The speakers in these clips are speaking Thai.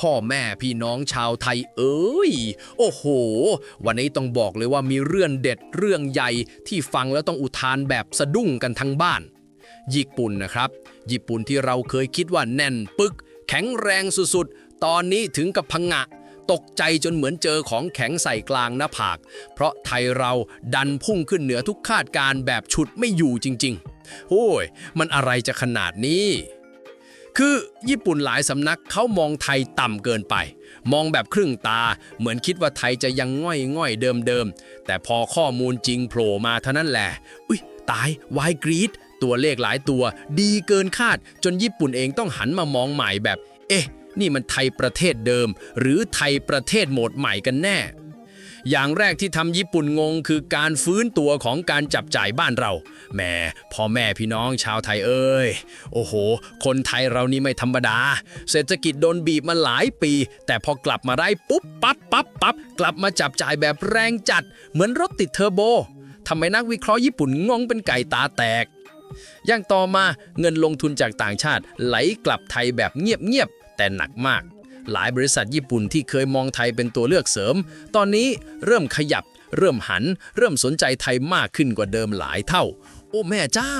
พ่อแม่พี่น้องชาวไทยเอ้ย โอ้โห วันนี้ต้องบอกเลยว่ามีเรื่องเด็ดเรื่องใหญ่ที่ฟังแล้วต้องอุทานแบบสะดุ้งกันทั้งบ้าน ญี่ปุ่นนะครับ ญี่ปุ่นที่เราเคยคิดว่าแน่นปึก แข็งแรงสุดๆ ตอนนี้ถึงกับพังงะตกใจจนเหมือนเจอของแข็งใส่กลางหน้าผาก เพราะไทยเราดันพุ่งขึ้นเหนือทุกคาดการแบบฉุดไม่อยู่จริงๆ โอ้ย มันอะไรจะขนาดนี้ คือญี่ปุ่นหลายสำนักเขามองไทยต่ำเกินไป มองแบบครึ่งตา เหมือนคิดว่าไทยจะยังง่อยง่อยเดิมๆ แต่พอข้อมูลจริงโผล่มาเท่านั้นแหละ อุ้ยตายวายกรีดตัวเลขหลายตัว ดีเกินคาด จนญี่ปุ่นเองต้องหันมามองใหม่แบบ เอ๊ะ นี่มันไทยประเทศเดิม หรือไทยประเทศโหมดใหม่กันแน่ อย่างแรกที่ทำญี่ปุ่นงงคือการฟื้นตัวของการจับจ่ายบ้านเราแหม่พ่อแม่พี่น้องชาวไทยเอ้ย โอ้โห คนไทยเรานี่ไม่ธรรมดา เศรษฐกิจโดนบีบมาหลายปี แต่พอกลับมาได้ปุ๊บปั๊บปั๊บปั๊บกลับมาจับจ่ายแบบแรงจัด เหมือนรถติดเทอร์โบทำไมนักวิเคราะห์ญี่ปุ่นงงเป็นไก่ตาแตก อย่างต่อมาเงินลงทุนจากต่างชาติไหลกลับไทยแบบเงียบๆแต่หนักมาก หลายบริษัทญี่ปุ่นที่เคยมองไทยเป็นตัวเลือกเสริม ตอนนี้เริ่มขยับ เริ่มหัน เริ่มสนใจไทยมากขึ้นกว่าเดิมหลายเท่า โอ้แม่เจ้า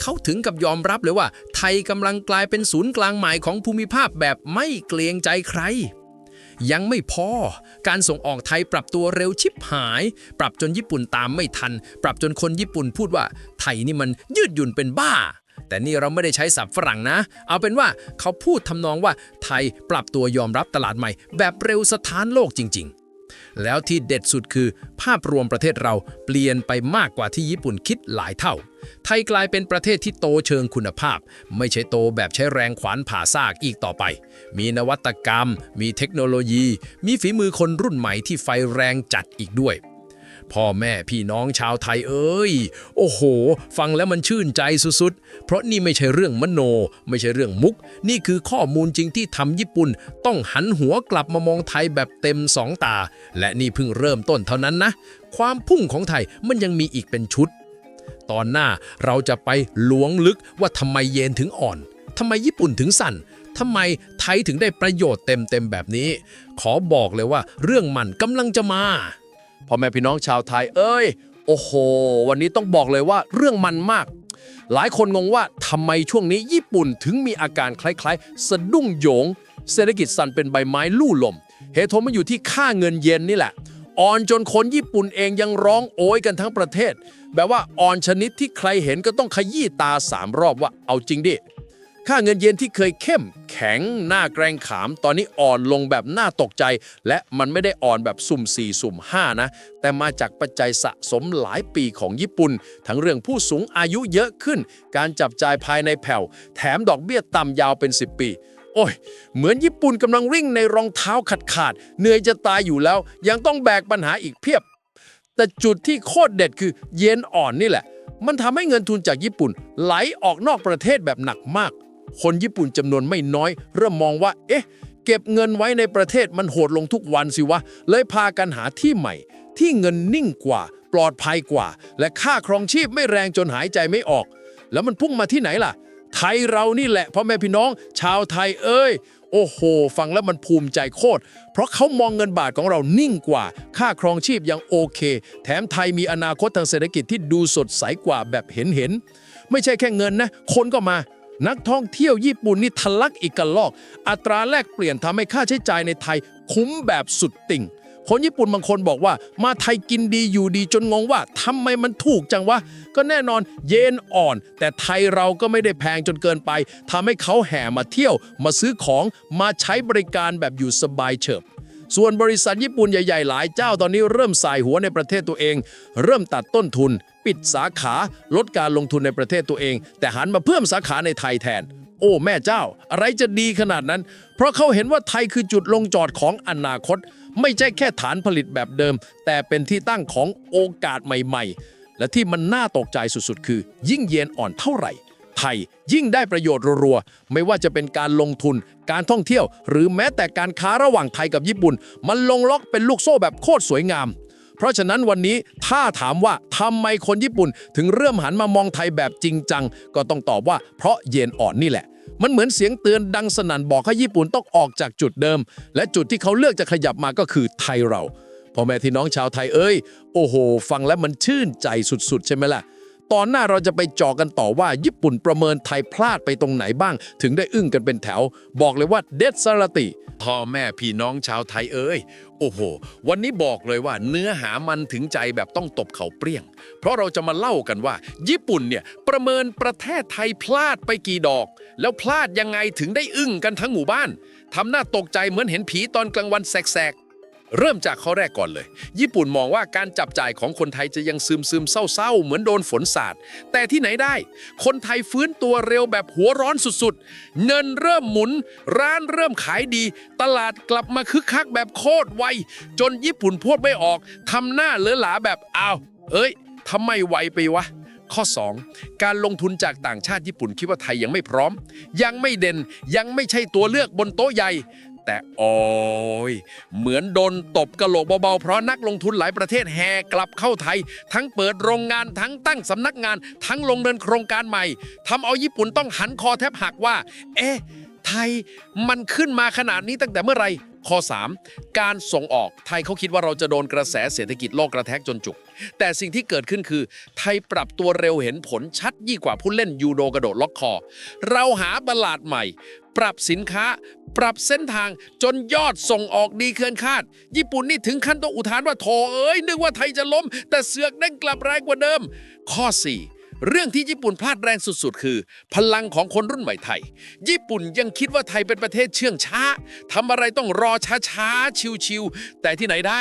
เขาถึงกับยอมรับเลยว่า ไทยกำลังกลายเป็นศูนย์กลางใหม่ของภูมิภาคแบบไม่เกรงใจใครยังไม่พอ การส่งออกไทยปรับตัวเร็วชิบหาย ปรับจนญี่ปุ่นตามไม่ทัน ปรับจนคนญี่ปุ่นพูดว่า ไทยนี่มันยืดหยุ่นเป็นบ้า แต่นี่เราไม่ได้ใช้ศัพท์ฝรั่งนะ เอาเป็นว่าเขาพูดทำนองว่าไทยปรับตัวยอมรับตลาดใหม่ แบบเร็วสถานโลกจริง ๆ แล้วที่เด็ดสุดคือ ภาพรวมประเทศเราเปลี่ยนไปมากกว่าที่ญี่ปุ่นคิดหลายเท่า ไทยกลายเป็นประเทศที่โตเชิงคุณภาพ ไม่ใช่โตแบบใช้แรงขวานผ่าซากอีกต่อไป มีนวัตกรรม มีเทคโนโลยี มีฝีมือคนรุ่นใหม่ที่ไฟแรงจัดอีกด้วย พ่อแม่พี่น้องชาวไทยเอ้ย โอ้โห ฟังแล้วมันชื่นใจสุดๆ เพราะนี่ไม่ใช่เรื่องมโน ไม่ใช่เรื่องมุก นี่คือข้อมูลจริงที่ทำญี่ปุ่น ต้องหันหัวกลับมามองไทยแบบเต็มสองตา และนี่เพิ่งเริ่มต้นเท่านั้นนะ ความพุ่งของไทยมันยังมีอีกเป็นชุด ตอนหน้าเราจะไปล้วงลึกว่าทำไมเยนถึงอ่อนทำไมญี่ปุ่นถึงสั่นทำไมไทยถึงได้ประโยชน์เต็มๆแบบนี้ ขอบอกเลยว่าเรื่องมันกำลังจะมา พ่อแม่พี่น้องชาวไทย เอ้ย โอ้โห วันนี้ต้องบอกเลยว่าเรื่องมันมาก หลายคนงงว่าทำไมช่วงนี้ญี่ปุ่นถึงมีอาการคล้ายๆ สะดุ้งโยง เศรษฐกิจสั่นเป็นใบไม้ลู่ลม เหตุผลมันอยู่ที่ค่าเงินเยนนี่แหละ อ่อนจนคนญี่ปุ่นเองยังร้องโอยกันทั้งประเทศ แบบว่าอ่อนชนิดที่ใครเห็นก็ต้องขยี้ตาสามรอบว่าเอาจริงดิ ค่าเงินเยนที่เคยเข้มแข็งหน้าแกรงขาม ตอนนี้อ่อนลงแบบน่าตกใจ และมันไม่ได้อ่อนแบบสุ่ม 4 สุ่ม 5 นะ แต่มาจากปัจจัยสะสมหลายปีของญี่ปุ่น ทั้งเรื่องผู้สูงอายุเยอะขึ้น การจับจ่ายภายในแผ่ว แถมดอกเบี้ยต่ำยาวเป็น 10 ปีโอ้ย เหมือนญี่ปุ่นกำลังริ่งในรองเท้าขาดขาดๆเหนื่อยจะตายอยู่แล้ว ยังต้องแบกปัญหาอีกเพียบ แต่จุดที่โคตรเด็ดคือเยนอ่อนนี่แหละ มันทำให้เงินทุนจากญี่ปุ่นไหลออกนอกประเทศแบบหนักมาก คนญี่ปุ่นจำนวนไม่น้อย เริ่มมองว่า เอ๊ะ เก็บเงินไว้ในประเทศมันโหดลงทุกวันสิวะ เลยพากันหาที่ใหม่ ที่เงินนิ่งกว่า ปลอดภัยกว่า และค่าครองชีพไม่แรงจนหายใจไม่ออก แล้วมันพุ่งมาที่ไหนล่ะ ไทยเรานี่แหละพ่อแม่พี่น้อง ชาวไทยเอ้ยโอ้โห ฟังแล้วมันภูมิใจโคตร เพราะเขามองเงินบาทของเรานิ่งกว่า ค่าครองชีพยังโอเค แถมไทยมีอนาคตทางเศรษฐกิจที่ดูสดใสกว่าแบบเห็นเห็น ไม่ใช่แค่เงินนะ คนก็มา นักท่องเที่ยวญี่ปุ่นนี่ทะลักอีกกระลอก อัตราแลกเปลี่ยนทำให้ค่าใช้จ่ายในไทยคุ้มแบบสุดติ่ง คนญี่ปุ่นบางคนบอกว่า มาไทยกินดีอยู่ดีจนงงว่าทำไมมันถูกจังวะ ก็แน่นอนเยนอ่อน แต่ไทยเราก็ไม่ได้แพงจนเกินไปทำให้เขาแห่มาเที่ยว มาซื้อของมาใช้บริการแบบอยู่สบายเฉิบส่วนบริษัทญี่ปุ่นใหญ่ ๆ หลายเจ้าตอนนี้เริ่มสายหัวในประเทศตัวเอง เริ่มตัดต้นทุน ปิดสาขาลดการลงทุนในประเทศตัวเอง แต่หันมาเพิ่มสาขาในไทยแทน โอ้แม่เจ้า อะไรจะดีขนาดนั้น เพราะเขาเห็นว่าไทยคือจุดลงจอดของอนาคต ไม่ใช่แค่ฐานผลิตแบบเดิม แต่เป็นที่ตั้งของโอกาสใหม่ ๆ และที่มันน่าตกใจสุดๆ คือ ยิ่งเยนอ่อนเท่าไหร่ไทยยิ่งได้ประโยชน์รัวๆ ไม่ว่าจะเป็นการลงทุน การท่องเที่ยว หรือแม้แต่การค้าระหว่างไทยกับญี่ปุ่น มันลงล็อกเป็นลูกโซ่แบบโคตรสวยงาม เพราะฉะนั้นวันนี้ถ้าถามว่าทำไมคนญี่ปุ่น ถึงเริ่มหันมามองไทยแบบจริงจัง ก็ต้องตอบว่าเพราะเยนอ่อนนี่แหละ มันเหมือนเสียงเตือนดังสนั่นบอกให้ญี่ปุ่นต้องออกจากจุดเดิม และจุดที่เขาเลือกจะขยับมาก็คือไทยเราพ่อแม่ที่น้องชาวไทยเอ้ย โอ้โห ฟังแล้วมันชื่นใจสุดๆ ใช่ไหมล่ะ ตอนหน้าเราจะไปเจาะกันต่อว่าญี่ปุ่นประเมินไทยพลาดไปตรงไหนบ้าง ถึงได้อึ้งกันเป็นแถว บอกเลยว่าเด็ดสารติ พ่อแม่พี่น้องชาวไทยเอ้ย โอ้โห วันนี้บอกเลยว่าเนื้อหามันถึงใจแบบต้องตบเขาเปรี้ยง เพราะเราจะมาเล่ากันว่า ญี่ปุ่นเนี่ยประเมินประเทศไทยพลาดไปกี่ดอก แล้วพลาดยังไงถึงได้อึ้งกันทั้งหมู่บ้านทำหน้าตกใจเหมือนเห็นผีตอนกลางวันแสกๆ เริ่มจากข้อแรกก่อนเลย ญี่ปุ่นมองว่าการจับจ่ายของคนไทยจะยังซึมซึมเศร้าๆ เหมือนโดนฝนสาด แต่ที่ไหนได้ คนไทยฟื้นตัวเร็วแบบหัวร้อนสุดๆ เงินเริ่มหมุน ร้านเริ่มขายดี ตลาดกลับมาคึกคักแบบโคตรไว จนญี่ปุ่นพูดไม่ออก ทำหน้าเลือหลาแบบอ้าว เอ้ยทำไมไวไปวะข้อ 2 การลงทุนจากต่างชาติญี่ปุ่นคิดว่าไทยยังไม่พร้อม ยังไม่เด่นยังไม่ใช่ตัวเลือกบนโต๊ะใหญ่ แต่โอ้ยเหมือนโดนตบกระโหลกเบาๆ เพราะนักลงทุนหลายประเทศแห่กลับเข้าไทย ทั้งเปิดโรงงานทั้งตั้งสำนักงาน ทั้งลงเดินโครงการใหม่ทำเอาญี่ปุ่นต้องหันคอแทบหักว่า เอ๊ะ ไทยมันขึ้นมาขนาดนี้ตั้งแต่เมื่อไหร่ข้อ 3 การส่งออกไทยเขาคิดว่าเราจะโดนกระแสเศรษฐกิจโลกกระแทกจนจุก แต่สิ่งที่เกิดขึ้นคือ ไทยปรับตัวเร็วเห็นผลชัดยิ่งกว่าผู้เล่นยูโดกระโดดล็อกคอ เราหาตลาดใหม่ ปรับสินค้า ปรับเส้นทางจนยอดส่งออกดีเกินคาด ญี่ปุ่นนี่ถึงขั้นต้องอุทานว่าโถเอ้ยนึกว่าไทยจะล้ม แต่เสือกเด้งกลับแรงกว่าเดิม ข้อ 4 เรื่องที่ญี่ปุ่นพลาดแรงสุดๆ คือ พลังของคนรุ่นใหม่ไทย ญี่ปุ่นยังคิดว่าไทยเป็นประเทศเชื่องช้าทำอะไรต้องรอช้าๆ ชิวๆแต่ที่ไหนได้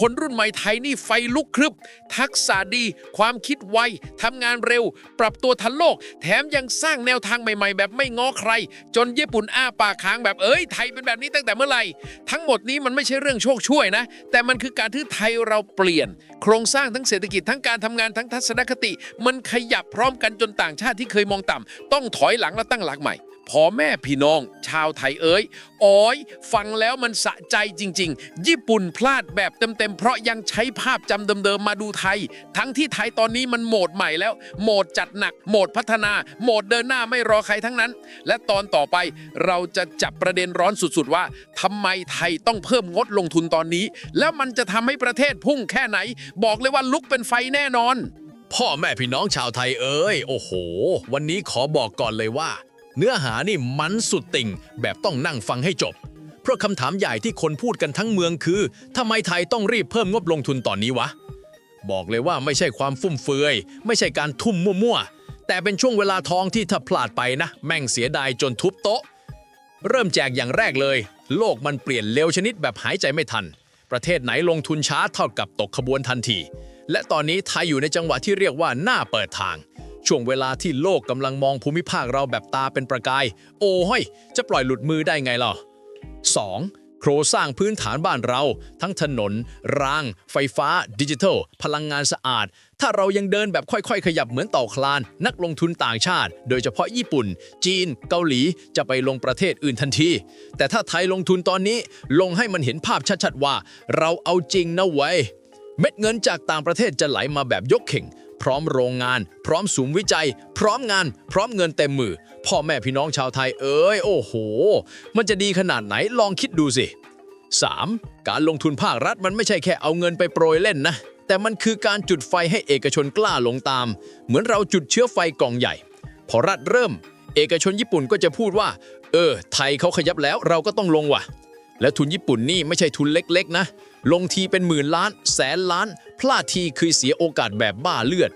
คนรุ่นใหม่ไทยนี่ไฟลุกครึบ ทักษะดี ความคิดไวทำงานเร็ว ปรับตัวทันโลก แถมยังสร้างแนวทางใหม่ๆ แบบไม่ง้อใคร จนญี่ปุ่นอ้าปากค้างแบบเอ้ยไทยเป็นแบบนี้ตั้งแต่เมื่อไหร่ ทั้งหมดนี้มันไม่ใช่เรื่องโชคช่วยนะ แต่มันคือการที่ไทยเราเปลี่ยน โครงสร้างทั้งเศรษฐกิจทั้งการทำงานทั้งทัศนคติ มันขยับพร้อมกันจนต่างชาติที่เคยมองต่ำต้องถอยหลังและตั้งหลักใหม่ พ่อแม่พี่น้อง ชาวไทยเอ้ยอ้อย ฟังแล้วมันสะใจจริง ๆ ญี่ปุ่นพลาดแบบเต็มๆ เพราะยังใช้ภาพจำเดิมๆ มาดูไทย ทั้งที่ไทยตอนนี้มันโหมดใหม่แล้ว โหมดจัดหนัก โหมดพัฒนา โหมดเดินหน้าไม่รอใครทั้งนั้น และตอนต่อไปเราจะจับประเด็นร้อนสุดๆ ว่าทำไมไทยต้องเพิ่มงดลงทุนตอนนี้ แล้วมันจะทำให้ประเทศพุ่งแค่ไหน บอกเลยว่าลุกเป็นไฟแน่นอน พ่อแม่พี่น้องชาวไทยเอ้ยโอ้โห วันนี้ขอบอกก่อนเลยว่า เนื้อหานี่มันสุดติ่ง แบบต้องนั่งฟังให้จบ เพราะคำถามใหญ่ที่คนพูดกันทั้งเมืองคือทำไมไทยต้องรีบเพิ่มงบลงทุนตอนนี้วะ บอกเลยว่าไม่ใช่ความฟุ่มเฟือย ไม่ใช่การทุ่มมั่วๆ แต่เป็นช่วงเวลาทองที่ถ้าพลาดไปนะ แม่งเสียดายจนทุบโต๊ะ เริ่มแจกอย่างแรกเลย โลกมันเปลี่ยนเร็วชนิดแบบหายใจไม่ทัน ประเทศไหนลงทุนช้าเท่ากับตกขบวนทันที และตอนนี้ไทยอยู่ในจังหวะที่เรียกว่าหน้าเปิดทาง ช่วงเวลาที่โลกกำลังมองภูมิภาคเราแบบตาเป็นประกาย โอ้ห้ยจะปล่อยหลุดมือได้ไงล่ะ 2. โครงสร้างพื้นฐานบ้านเรา ทั้งถนน ราง ไฟฟ้า ดิจิทัล พลังงานสะอาด ถ้าเรายังเดินแบบค่อยๆ ขยับเหมือนต่าคลาน นักลงทุนต่างชาติ โดยเฉพาะญี่ปุ่น จีน เกาหลีจะไปลงประเทศอื่นทันที แต่ถ้าไทยลงทุนตอนนี้ลงให้มันเห็นภาพชัดๆว่า เราเอาจริงนะเว้ยเม็ดเงินจากต่างประเทศจะไหลมาแบบยกเข่ง พร้อมโรงงาน พร้อมศูนย์วิจัย พร้อมงาน พร้อมเงินเต็มมือ พ่อแม่พี่น้องชาวไทยเอ้ย โอ้โห มันจะดีขนาดไหนลองคิดดูสิ 3. การลงทุนภาครัฐมันไม่ใช่แค่เอาเงินไปโปรยเล่นนะ แต่มันคือการจุดไฟให้เอกชนกล้าลงตาม เหมือนเราจุดเชื้อไฟกองใหญ่ พอรัฐเริ่ม เอกชนญี่ปุ่นก็จะพูดว่า เออ ไทยเขาขยับแล้วเราก็ต้องลงว่ะ และทุนญี่ปุ่นนี่ไม่ใช่ทุนเล็กๆ นะ ลงทีเป็นหมื่นล้าน แสนล้าน พลาดทีคือเสียโอกาสแบบบ้าเลือด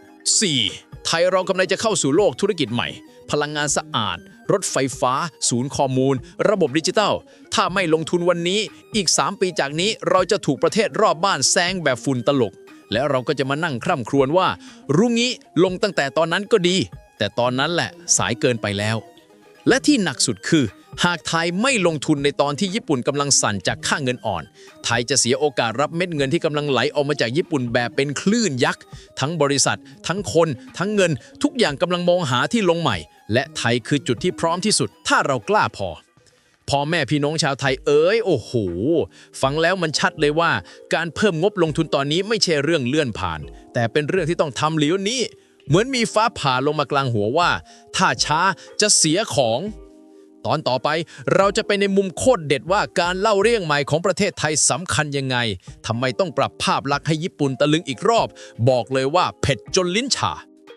4. ไทยเรากำลังจะเข้าสู่โลกธุรกิจใหม่ พลังงานสะอาด รถไฟฟ้า ศูนย์ข้อมูล ระบบดิจิทัล ถ้าไม่ลงทุนวันนี้อีก 3 ปีจากนี้เราจะถูกประเทศรอบบ้านแซงแบบฝุ่นตลก แล้วเราก็จะมานั่งคร่ำครวญว่ารู้งี้ลงตั้งแต่ตอนนั้นก็ดี แต่ตอนนั้นแหละสายเกินไปแล้ว และที่หนักสุดคือ หากไทยไม่ลงทุนในตอนที่ญี่ปุ่นกำลังสั่นจากค่าเงินอ่อน ไทยจะเสียโอกาสรับเม็ดเงินที่กำลังไหลออกมาจากญี่ปุ่นแบบเป็นคลื่นยักษ์ ทั้งบริษัท ทั้งคน ทั้งเงิน ทุกอย่างกำลังมองหาที่ลงใหม่ และไทยคือจุดที่พร้อมที่สุด ถ้าเรากล้าพอพ่อแม่พี่น้องชาวไทยเอ้ยโอ้โห ฟังแล้วมันชัดเลยว่า การเพิ่มงบลงทุนตอนนี้ไม่ใช่เรื่องเลื่อนผ่าน แต่เป็นเรื่องที่ต้องทำเหลียวนี้ เหมือนมีฟ้าผ่าลงมากลางหัวว่า ถ้าช้าจะเสียของ ตอนต่อไปเราจะไปในมุมโคตรเด็ดว่าการเล่าเรื่องใหม่ของประเทศไทยสำคัญยังไงทำไมต้องปรับภาพลักษณ์ให้ญี่ปุ่นตะลึงอีกรอบ บอกเลยว่าเผ็ดจนลิ้นชา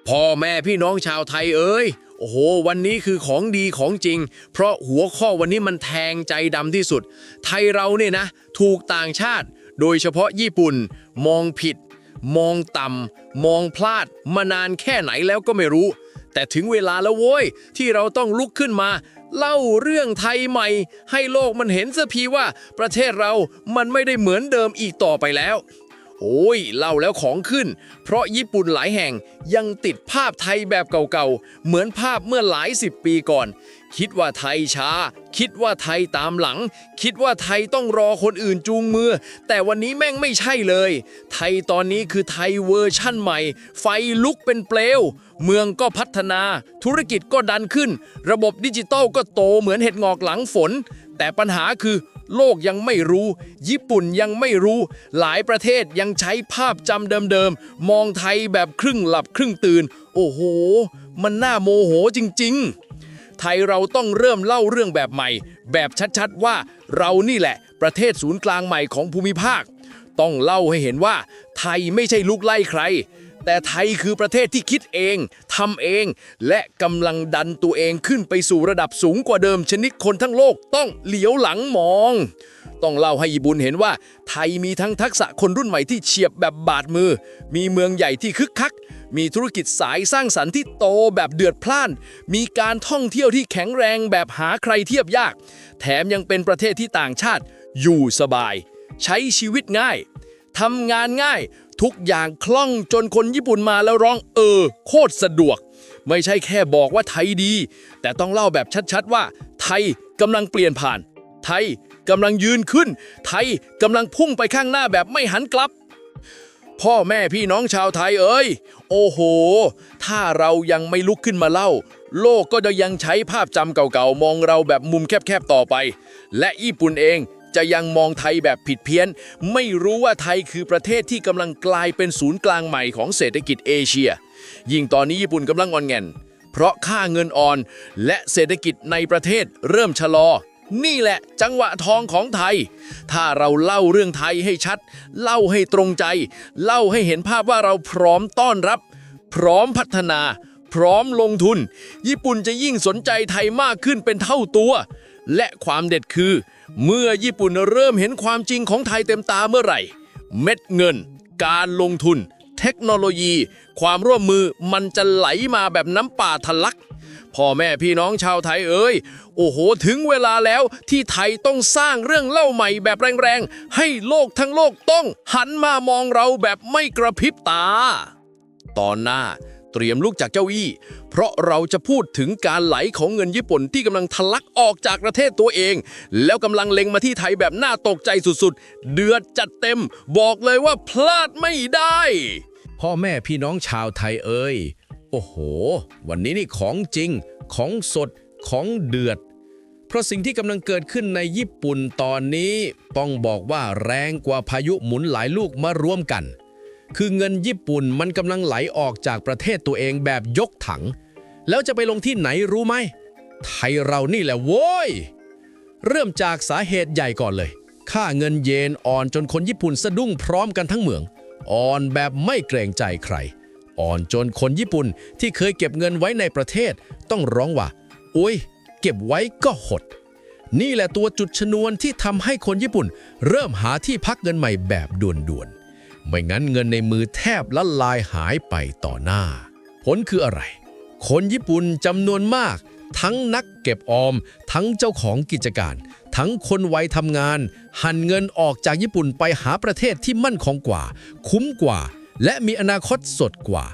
พ่อแม่พี่น้องชาวไทยเอ้ยโอ้โห วันนี้คือของดีของจริง เพราะหัวข้อวันนี้มันแทงใจดำที่สุด ไทยเราเนี่ยนะ ถูกต่างชาติ โดยเฉพาะญี่ปุ่น มองผิด มองต่ำมองพลาดมานานแค่ไหนแล้วก็ไม่รู้ แต่ถึงเวลาแล้วโว้ย ที่เราต้องลุกขึ้นมา เล่าเรื่องไทยใหม่ ให้โลกมันเห็นสักทีว่าประเทศเรามันไม่ได้เหมือนเดิมอีกต่อไปแล้วโอ้ยเล่าแล้วของขึ้น เพราะญี่ปุ่นหลายแห่งยังติดภาพไทยแบบเก่าๆ เหมือนภาพเมื่อหลายสิบปีก่อน คิดว่าไทยช้า คิดว่าไทยตามหลัง คิดว่าไทยต้องรอคนอื่นจูงมือ แต่วันนี้แม่งไม่ใช่เลย ไทยตอนนี้คือไทยเวอร์ชั่นใหม่ ไฟลุกเป็นเปลว เมืองก็พัฒนา ธุรกิจก็ดันขึ้น ระบบดิจิตอลก็โตเหมือนเห็ดงอกหลังฝน แต่ปัญหาคือโลกยังไม่รู้ ญี่ปุ่นยังไม่รู้ หลายประเทศยังใช้ภาพจำเดิมๆ มองไทยแบบครึ่งหลับครึ่งตื่น โอ้โห มันน่าโมโหจริง ๆ ไทยเราต้องเริ่มเล่าเรื่องแบบใหม่ แบบชัดๆว่าเรานี่แหละ ประเทศศูนย์กลางใหม่ของภูมิภาค ต้องเล่าให้เห็นว่า ไทยไม่ใช่ลูกไล่ใคร แต่ไทยคือประเทศที่คิดเองทำเอง และกำลังดันตัวเองขึ้นไปสู่ระดับสูงกว่าเดิมชนิดคนทั้งโลกต้องเหลียวหลังมอง ต้องเล่าให้ญี่ปุ่นเห็นว่า ไทยมีทั้งทักษะคนรุ่นใหม่ที่เฉียบแบบบาดมือ มีเมืองใหญ่ที่คึกคัก มีธุรกิจสายสร้างสรรค์ที่โตแบบเดือดพล่าน มีการท่องเที่ยวที่แข็งแรงแบบหาใครเทียบยาก แถมยังเป็นประเทศที่ต่างชาติ อยู่สบาย ใช้ชีวิตง่ายทำงานง่าย ทุกอย่างคล่องจนคนญี่ปุ่นมาแล้วร้องเออ โคตรสะดวก ไม่ใช่แค่บอกว่าไทยดี แต่ต้องเล่าแบบชัดๆว่า ไทยกำลังเปลี่ยนผ่าน ไทย กำลังยืนขึ้น ไทยกำลังพุ่งไปข้างหน้าแบบไม่หันกลับ พ่อแม่พี่น้องชาวไทยเอ้ย โอ้โห ถ้าเรายังไม่ลุกขึ้นมาเล่า โลกก็จะยังใช้ภาพจำเก่าๆ มองเราแบบมุมแคบๆต่อไป และญี่ปุ่นเองจะยังมองไทยแบบผิดเพี้ยน ไม่รู้ว่าไทยคือประเทศที่กำลังกลายเป็นศูนย์กลางใหม่ของเศรษฐกิจเอเชีย ยิ่งตอนนี้ญี่ปุ่นกำลังอ่อนแงนเพราะค่าเงินอ่อน และเศรษฐกิจในประเทศเริ่มชะลอ นี่แหละจังหวะทองของไทย ถ้าเราเล่าเรื่องไทยให้ชัด เล่าให้ตรงใจ เล่าให้เห็นภาพว่าเราพร้อมต้อนรับ พร้อมพัฒนา พร้อมลงทุน ญี่ปุ่นจะยิ่งสนใจไทยมากขึ้นเป็นเท่าตัว และความเด็ดคือ เมื่อญี่ปุ่นเริ่มเห็นความจริงของไทยเต็มตาเมื่อไหร่ เม็ดเงิน การลงทุน เทคโนโลยี ความร่วมมือมันจะไหลมาแบบน้ำป่าทะลัก พ่อแม่พี่น้องชาวไทยเอ้ยโอ้โห ถึงเวลาแล้วที่ไทยต้องสร้างเรื่องเล่าใหม่แบบแรงๆ ให้โลกทั้งโลกต้องหันมามองเราแบบไม่กระพริบตา ตอนหน้าเตรียมลุกจากเจ้าอี้ เพราะเราจะพูดถึงการไหลของเงินญี่ปุ่นที่กำลังทะลักออกจากประเทศตัวเอง แล้วกำลังเล็งมาที่ไทยแบบน่าตกใจสุดๆ เดือดจัดเต็ม บอกเลยว่าพลาดไม่ได้ พ่อแม่พี่น้องชาวไทยเอ้ย โอ้โห วันนี้นี่ของจริง ของสด ของเดือด เพราะสิ่งที่กำลังเกิดขึ้นในญี่ปุ่นตอนนี้ต้องบอกว่าแรงกว่าพายุหมุนหลายลูกมารวมกัน คือเงินญี่ปุ่นมันกำลังไหลออกจากประเทศตัวเองแบบยกถัง แล้วจะไปลงที่ไหนรู้ไหม ไทยเรานี่แหละโว้ย เริ่มจากสาเหตุใหญ่ก่อนเลย ค่าเงินเยนอ่อนจนคนญี่ปุ่นสะดุ้งพร้อมกันทั้งเมือง อ่อนแบบไม่เกรงใจใคร อ่อนจนคนญี่ปุ่นที่เคยเก็บเงินไว้ในประเทศ ต้องร้องว่าโอ้ย เก็บไว้ก็หด นี่แหละตัวจุดชนวนที่ทำให้คนญี่ปุ่น เริ่มหาที่พักเงินใหม่แบบด่วนๆ ไม่งั้นเงินในมือแทบละลายหายไปต่อหน้า ผลคืออะไร คนญี่ปุ่นจำนวนมาก ทั้งนักเก็บออม ทั้งเจ้าของกิจการ ทั้งคนวัยทำงาน หันเงินออกจากญี่ปุ่นไปหาประเทศที่มั่นคงกว่า คุ้มกว่า และมีอนาคตสดกว่า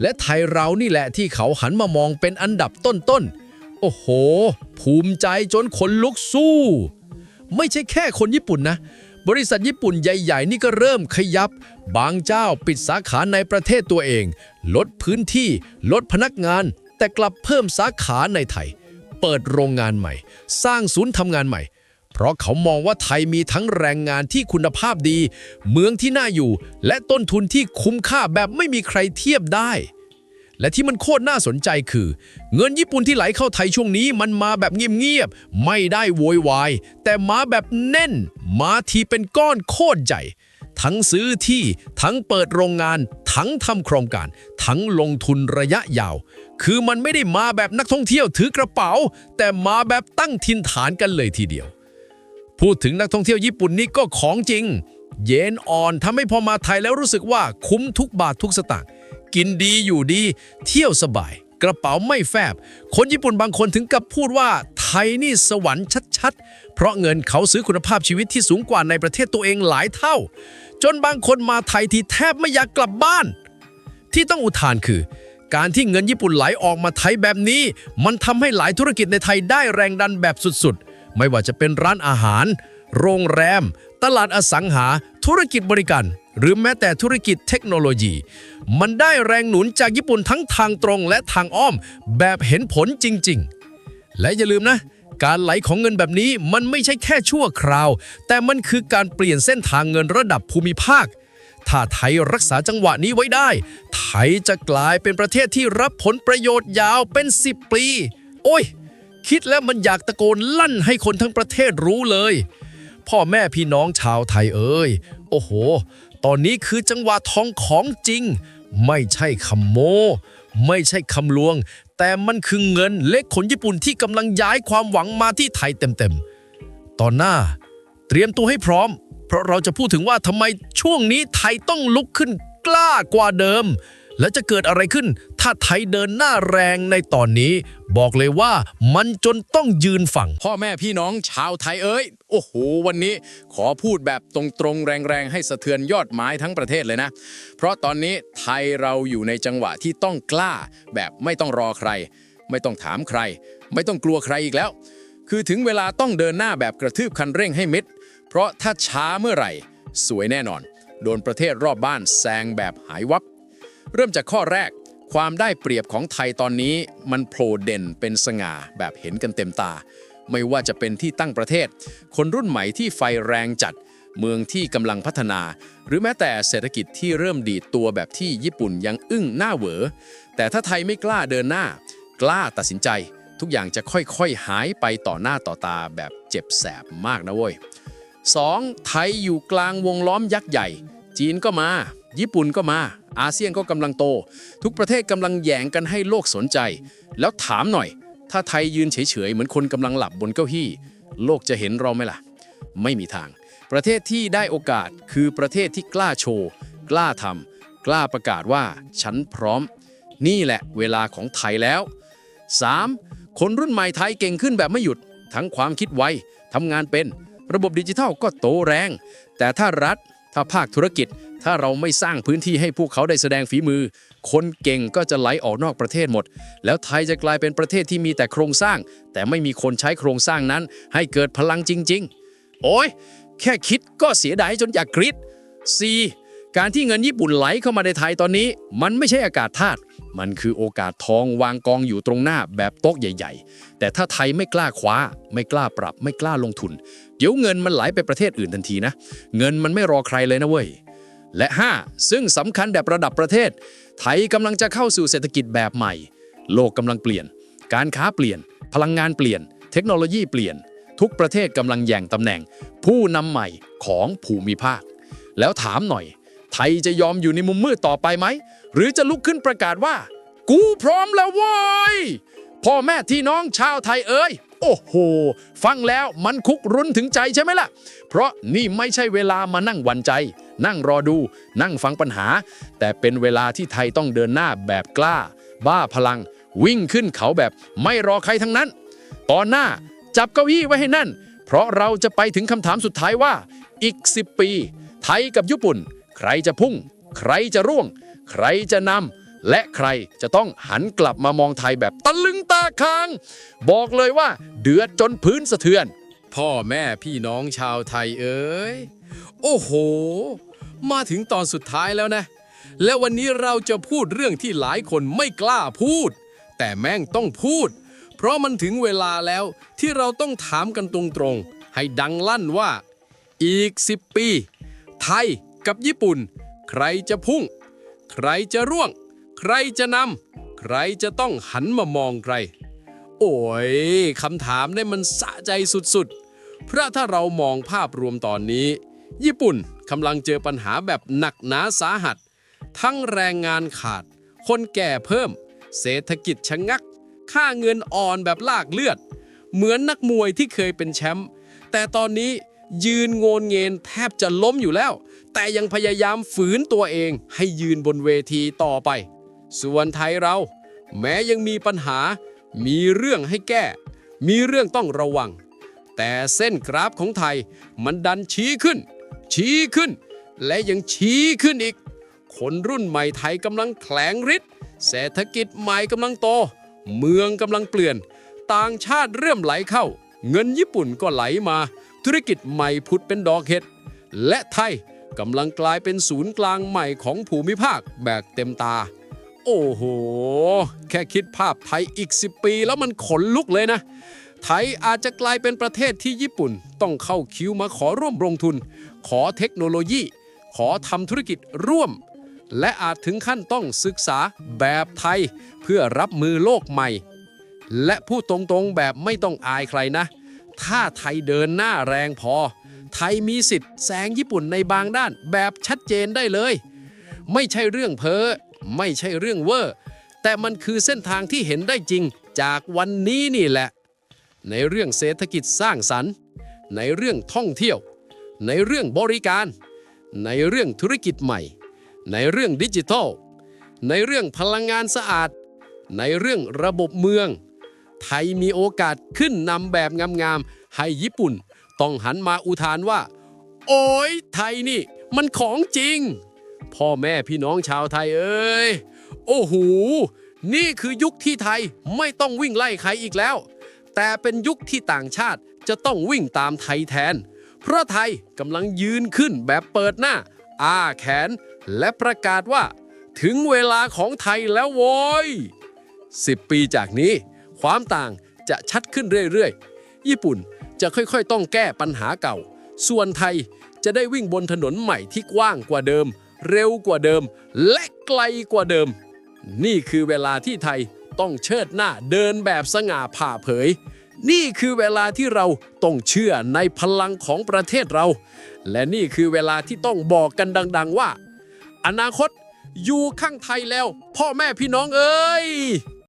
และไทยเรานี่แหละที่เขาหันมามองเป็นอันดับต้นๆ โอ้โห ภูมิใจจนขนลุกสู้ ไม่ใช่แค่คนญี่ปุ่นนะ บริษัทญี่ปุ่นใหญ่ ๆ นี่ก็เริ่มขยับ บางเจ้าปิดสาขาในประเทศตัวเอง ลดพื้นที่ ลดพนักงาน แต่กลับเพิ่มสาขาในไทย เปิดโรงงานใหม่ สร้างศูนย์ทำงานใหม่ เพราะเขามองว่าไทยมีทั้งแรงงานที่คุณภาพดี เมืองที่น่าอยู่ และต้นทุนที่คุ้มค่าแบบไม่มีใครเทียบได้ และที่มันโคตรน่าสนใจคือ เงินญี่ปุ่นที่ไหลเข้าไทยช่วงนี้มันมาแบบเงียบๆ ไม่ได้โวยวาย แต่มาแบบแน่น มาทีเป็นก้อนโคตรใหญ่ ทั้งซื้อที่ ทั้งเปิดโรงงาน ทั้งทำโครงการ ทั้งลงทุนระยะยาว คือมันไม่ได้มาแบบนักท่องเที่ยวถือกระเป๋า แต่มาแบบตั้งถิ่นฐานกันเลยทีเดียว พูดถึงนักท่องเที่ยวญี่ปุ่นนี่ก็ของจริง เยนอ่อนทำให้พอมาไทยแล้วรู้สึกว่าคุ้มทุกบาททุกสตางค์กินดีอยู่ดี เที่ยวสบาย กระเป๋าไม่แฟบ คนญี่ปุ่นบางคนถึงกับพูดว่าไทยนี่สวรรค์ชัดๆ เพราะเงินเขาซื้อคุณภาพชีวิตที่สูงกว่าในประเทศตัวเองหลายเท่า จนบางคนมาไทยที่แทบไม่อยากกลับบ้าน ที่ต้องอุทานคือ การที่เงินญี่ปุ่นไหลออกมาไทยแบบนี้ มันทำให้หลายธุรกิจในไทยได้แรงดันแบบสุดๆ ไม่ว่าจะเป็นร้านอาหาร โรงแรม ตลาดอสังหา ธุรกิจบริการ หรือแม้แต่ธุรกิจเทคโนโลยี มันได้แรงหนุนจากญี่ปุ่นทั้งทางตรงและทางอ้อม แบบเห็นผลจริง ๆ และอย่าลืมนะ การไหลของเงินแบบนี้มันไม่ใช่แค่ชั่วคราว แต่มันคือการเปลี่ยนเส้นทางเงินระดับภูมิภาคถ้าไทยรักษาจังหวะนี้ไว้ได้ ไทยจะกลายเป็นประเทศที่รับผลประโยชน์ยาวเป็น 10 ปี โอ้ย คิดแล้วมันอยากตะโกนลั่นให้คนทั้งประเทศรู้เลย พ่อแม่พี่น้องชาวไทยเอ้ย โอ้โห ตอนนี้คือจังหวะทองของจริง ไม่ใช่คำโม ไม่ใช่คำลวง แต่มันคือเงินเล็กคนญี่ปุ่นที่กำลังย้ายความหวังมาที่ไทยเต็มๆ ตอนหน้า เตรียมตัวให้พร้อม เพราะเราจะพูดถึงว่าทำไมช่วงนี้ไทยต้องลุกขึ้นกล้ากว่าเดิม และจะเกิดอะไรขึ้น ถ้าไทยเดินหน้าแรงในตอนนี้ บอกเลยว่ามันจนต้องยืนฝั่ง พ่อแม่พี่น้องชาวไทยเอ้ย โอ้โห วันนี้ขอพูดแบบตรงๆ แรงๆ ให้สะเทือนยอดไม้ทั้งประเทศเลยนะ เพราะตอนนี้ไทยเราอยู่ในจังหวะที่ต้องกล้า แบบไม่ต้องรอใคร ไม่ต้องถามใคร ไม่ต้องกลัวใครอีกแล้ว คือถึงเวลาต้องเดินหน้าแบบกระทืบคันเร่งให้มิด เพราะถ้าช้าเมื่อไหร่ สวยแน่นอน โดนประเทศรอบบ้านแซงแบบหายวับ เริ่มจากข้อแรก ความได้เปรียบของไทยตอนนี้มันโผล่เด่นเป็นสง่าแบบเห็นกันเต็มตา ไม่ว่าจะเป็นที่ตั้งประเทศ คนรุ่นใหม่ที่ไฟแรงจัด เมืองที่กำลังพัฒนา หรือแม้แต่เศรษฐกิจที่เริ่มดีดตัวแบบที่ญี่ปุ่นยังอึ้งหน้าเหวอ แต่ถ้าไทยไม่กล้าเดินหน้า กล้าตัดสินใจ ทุกอย่างจะค่อยๆหายไปต่อหน้าต่อตาแบบเจ็บแสบมากนะเว้ย 2. ไทยอยู่กลางวงล้อมยักษ์ใหญ่ จีนก็มา ญี่ปุ่นก็มา อาเซียนก็กำลังโต ทุกประเทศกำลังแย่งกันให้โลกสนใจ แล้วถามหน่อย ถ้าไทยยืนเฉยๆ เหมือนคนกำลังหลับบนเก้าอี้ โลกจะเห็นเราไหมล่ะ ไม่มีทาง ประเทศที่ได้โอกาสคือประเทศที่กล้าโชว์ กล้าทำกล้าประกาศว่าฉันพร้อม นี่แหละเวลาของไทยแล้ว 3. คนรุ่นใหม่ไทยเก่งขึ้นแบบไม่หยุด ทั้งความคิดไวทำงานเป็น ระบบดิจิทัลก็โตแรง แต่ถ้ารัฐ ถ้าภาคธุรกิจ ถ้าเราไม่สร้างพื้นที่ให้พวกเขาได้แสดงฝีมือ คนเก่งก็จะไหลออกนอกประเทศหมด แล้วไทยจะกลายเป็นประเทศที่มีแต่โครงสร้าง แต่ไม่มีคนใช้โครงสร้างนั้น ให้เกิดพลังจริง ๆ โอ้ยแค่คิดก็เสียดายจนอยากกรีด 4. การที่เงินญี่ปุ่นไหลเข้ามาในไทยตอนนี้ มันไม่ใช่อากาศธาตุมันคือโอกาสทองวางกองอยู่ตรงหน้าแบบโต๊ะใหญ่ ๆ แต่ถ้าไทยไม่กล้าคว้า ไม่กล้าปรับ ไม่กล้าลงทุน เดี๋ยวเงินมันไหลไปประเทศอื่นทันทีนะ เงินมันไม่รอใครเลยนะเว้ย และ 5. ซึ่งสำคัญแบบระดับประเทศ ไทยกำลังจะเข้าสู่เศรษฐกิจแบบใหม่ โลกกำลังเปลี่ยน การค้าเปลี่ยน พลังงานเปลี่ยน เทคโนโลยีเปลี่ยน ทุกประเทศกำลังแย่งตำแหน่ง ผู้นำใหม่ของภูมิภาค แล้วถามหน่อย ไทยจะยอมอยู่ในมุมมืดต่อไปไหม หรือจะลุกขึ้นประกาศว่า กูพร้อมแล้วว้ยพ่อแม่ที่น้องชาวไทยเอ้ย โอ้โห ฟังแล้วมันคุกรุนถึงใจใช่ไหมล่ะ เพราะนี่ไม่ใช่เวลามานั่งวันใจ นั่งรอดู นั่งฟังปัญหา แต่เป็นเวลาที่ไทยต้องเดินหน้าแบบกล้า บ้าพลัง วิ่งขึ้นเขาแบบไม่รอใครทั้งนั้น ตอนหน้าจับเก้าอี้ไว้ให้แน่น เพราะเราจะไปถึงคำถามสุดท้ายว่า อีก 10 ปี ไทยกับญี่ปุ่น ใครจะพุ่ง ใครจะร่วง ใครจะนำ และใครจะต้องหันกลับมามองไทยแบบตะลึงตาค้าง บอกเลยว่าเดือดจนพื้นสะเทือน พ่อแม่พี่น้องชาวไทยเอ้ย โอ้โห มาถึงตอนสุดท้ายแล้วนะ และวันนี้เราจะพูดเรื่องที่หลายคนไม่กล้าพูด แต่แม่งต้องพูด เพราะมันถึงเวลาแล้วที่เราต้องถามกันตรงๆ ให้ดังลั่นว่า อีก 10 ปี ไทยกับญี่ปุ่น ใครจะพุ่ง ใครจะร่วง ใครจะนำใครจะต้องหันมามองใคร โอ้ยคำถามได้มันสะใจสุดๆ เพราะถ้าเรามองภาพรวมตอนนี้ ญี่ปุ่นกำลังเจอปัญหาแบบหนักหนาสาหัส ทั้งแรงงานขาด คนแก่เพิ่ม เศรษฐกิจชะงัก ค่าเงินอ่อนแบบลากเลือด เหมือนนักมวยที่เคยเป็นแชมป์แต่ตอนนี้ยืนโงนเงินแทบจะล้มอยู่แล้ว แต่ยังพยายามฝืนตัวเองให้ยืนบนเวทีต่อไป ส่วนไทยเรา แม้ยังมีปัญหา มีเรื่องให้แก้ มีเรื่องต้องระวัง แต่เส้นกราฟของไทยมันดันชี้ขึ้น ชี้ขึ้น และยังชี้ขึ้นอีก คนรุ่นใหม่ไทยกำลังแขลงฤทธิ์เศรษฐกิจใหม่กำลังโต เมืองกำลังเปลี่ยน ต่างชาติเริ่มไหลเข้า เงินญี่ปุ่นก็ไหลมา ธุรกิจใหม่ผุดเป็นดอกเห็ด และไทยกำลังกลายเป็นศูนย์กลางใหม่ของภูมิภาคแบบเต็มตา โอ้โห แค่คิดภาพไทยอีก 10 ปี แล้วมันขนลุกเลยนะ ไทยอาจจะกลายเป็นประเทศที่ญี่ปุ่น ต้องเข้าคิวมาขอร่วมลงทุน ขอเทคโนโลยี ขอทำธุรกิจร่วม และอาจถึงขั้นต้องศึกษาแบบไทย เพื่อรับมือโลกใหม่ และพูดตรงๆแบบไม่ต้องอายใครนะ ถ้าไทยเดินหน้าแรงพอ ไทยมีสิทธิ์แซงญี่ปุ่นในบางด้านแบบชัดเจนได้เลย ไม่ใช่เรื่องเพ้อ ไม่ใช่เรื่องเวอร์ แต่มันคือเส้นทางที่เห็นได้จริงจากวันนี้นี่แหละ ในเรื่องเศรษฐกิจสร้างสรรค์ ในเรื่องท่องเที่ยว ในเรื่องบริการ ในเรื่องธุรกิจใหม่ ในเรื่องดิจิทัล ในเรื่องพลังงานสะอาด ในเรื่องระบบเมือง ไทยมีโอกาสขึ้นนำแบบงามๆให้ญี่ปุ่น ต้องหันมาอุทานว่า โอ้ยไทยนี่ มันของจริง พ่อแม่พี่น้องชาวไทยเอ้ย โอ้โห นี่คือยุคที่ไทยไม่ต้องวิ่งไล่ใครอีกแล้ว แต่เป็นยุคที่ต่างชาติจะต้องวิ่งตามไทยแทน เพราะไทยกำลังยืนขึ้นแบบเปิดหน้า อ้าแขน และประกาศว่า ถึงเวลาของไทยแล้วโว้ย10 ปีจากนี้ ความต่างจะชัดขึ้นเรื่อยๆ ญี่ปุ่นจะค่อยๆ ต้องแก้ปัญหาเก่า ส่วนไทยจะได้วิ่งบนถนนใหม่ที่กว้างกว่าเดิม เร็วกว่าเดิม และไกลกว่าเดิม นี่คือเวลาที่ไทยต้องเชิดหน้าเดินแบบสง่าผ่าเผย นี่คือเวลาที่เราต้องเชื่อในพลังของประเทศเรา และนี่คือเวลาที่ต้องบอกกันดัง ๆ ว่า อนาคตอยู่ข้างไทยแล้ว พ่อแม่พี่น้องเอ้ย